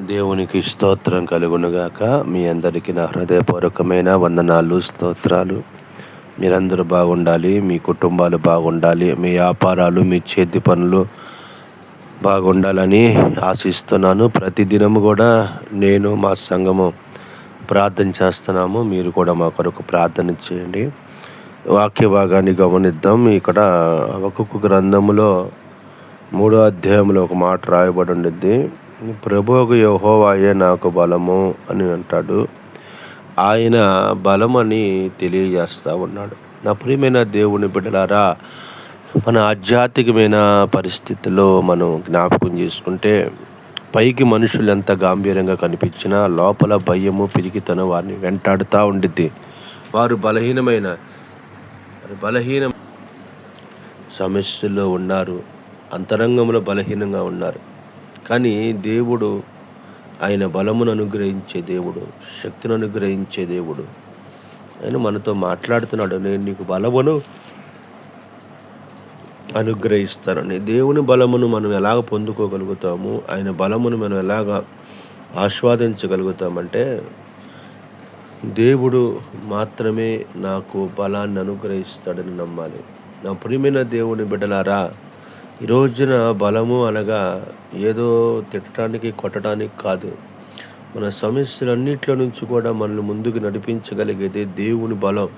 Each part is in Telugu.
దేవునికి స్తోత్రం కలుగునుగాక. మీ అందరికీ నా హృదయపూర్వకమైన వందనాలు స్తోత్రాలు. మీరందరూ బాగుండాలి మీ కుటుంబాలు బాగుండాలి మీ వ్యాపారాలు మీ చేతి పనులు బాగుండాలని ఆశిస్తున్నాను. ప్రతిదినము కూడా నేను మా సంఘము ప్రార్థన చేస్తున్నాము. మీరు కూడా మా కొరకు ప్రార్థన చేయండి. వాక్య భాగాన్ని గమనిద్దాం. ఇక్కడ అవకుకు గ్రంథములో మూడో అధ్యాయంలో ఒక మాట రాయబడి ఉండిద్ది. ప్రభువుకు యహోవాయే నాకు బలము అని అంటాడు. ఆయన బలమని తెలియజేస్తూ ఉన్నాడు. నా ప్రియమైన దేవుని బిడ్డలారా మన ఆధ్యాత్మికమైన పరిస్థితుల్లో మనం జ్ఞాపకం చేసుకుంటే పైకి మనుషులు ఎంత గాంభీర్యంగా కనిపించినా లోపల భయము పిరికితనం వారిని వెంటాడుతూ ఉండిద్ది. వారు బలహీనమైన వారు బలహీన సమస్యల్లో ఉన్నారు. అంతరంగంలో బలహీనంగా ఉన్నారు. కానీ దేవుడు ఆయన బలమును అనుగ్రహించే దేవుడు శక్తిని అనుగ్రహించే దేవుడు. ఆయన మనతో మాట్లాడుతున్నాడు. నేను నీకు బలమును అనుగ్రహిస్తానని. దేవుని బలమును మనం ఎలాగ పొందుకోగలుగుతాము? ఆయన బలమును మనం ఎలాగ ఆస్వాదించగలుగుతామంటే దేవుడు మాత్రమే నాకు బలాన్ని అనుగ్రహిస్తాడని నమ్మాలి. నా ప్రియమైన దేవుని బిడ్డలారా ఈ రోజున బలము అనగా ఏదో తిట్టడానికి కొట్టడానికి కాదు. మన సమస్యలన్నింటిలో నుంచి కూడా మనల్ని ముందుకు నడిపించగలిగేది దేవుని బలం.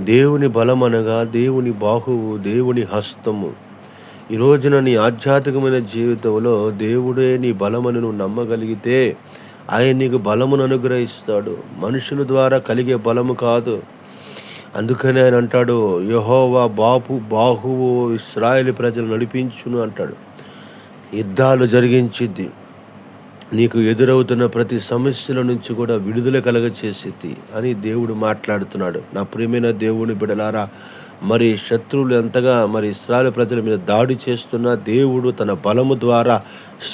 దేవుని బలం అనగా దేవుని బాహువు దేవుని హస్తము. ఈ రోజున నీ ఆధ్యాత్మికమైన జీవితంలో దేవుడే నీ బలమని నువ్వు నమ్మగలిగితే ఆయన నీకు బలమును అనుగ్రహిస్తాడు. మనుషుల ద్వారా కలిగే బలము కాదు. అందుకని ఆయన అంటాడు యహోవా బాపు బాహువు ఇస్రాయేల్ ప్రజలు నడిపించును అంటాడు. యుద్ధాలు జరిగించిద్ది. నీకు ఎదురవుతున్న ప్రతి సమస్యల నుంచి కూడా విడుదల కలగ చేసేది అని దేవుడు మాట్లాడుతున్నాడు. నా ప్రియమైన దేవుని బిడలారా మరి శత్రువులు ఎంతగా మరి ఇస్రాయల్ ప్రజల మీద దాడి చేస్తున్న దేవుడు తన బలము ద్వారా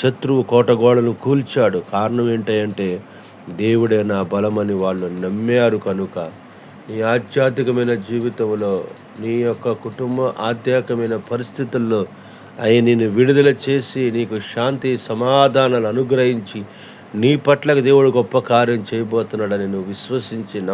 శత్రువు కోటగోడలను కూల్చాడు. కారణం ఏంటంటే దేవుడే నా బలమని వాళ్ళు నమ్మారు కనుక. నీ ఆధ్యాత్మికమైన జీవితంలో నీ యొక్క కుటుంబ ఆధ్యాత్మికమైన పరిస్థితుల్లో అవి నేను విడుదల చేసి నీకు శాంతి సమాధానాలు అనుగ్రహించి నీ పట్ల దేవుడు గొప్ప కార్యం చేయబోతున్నాడని నువ్వు విశ్వసించి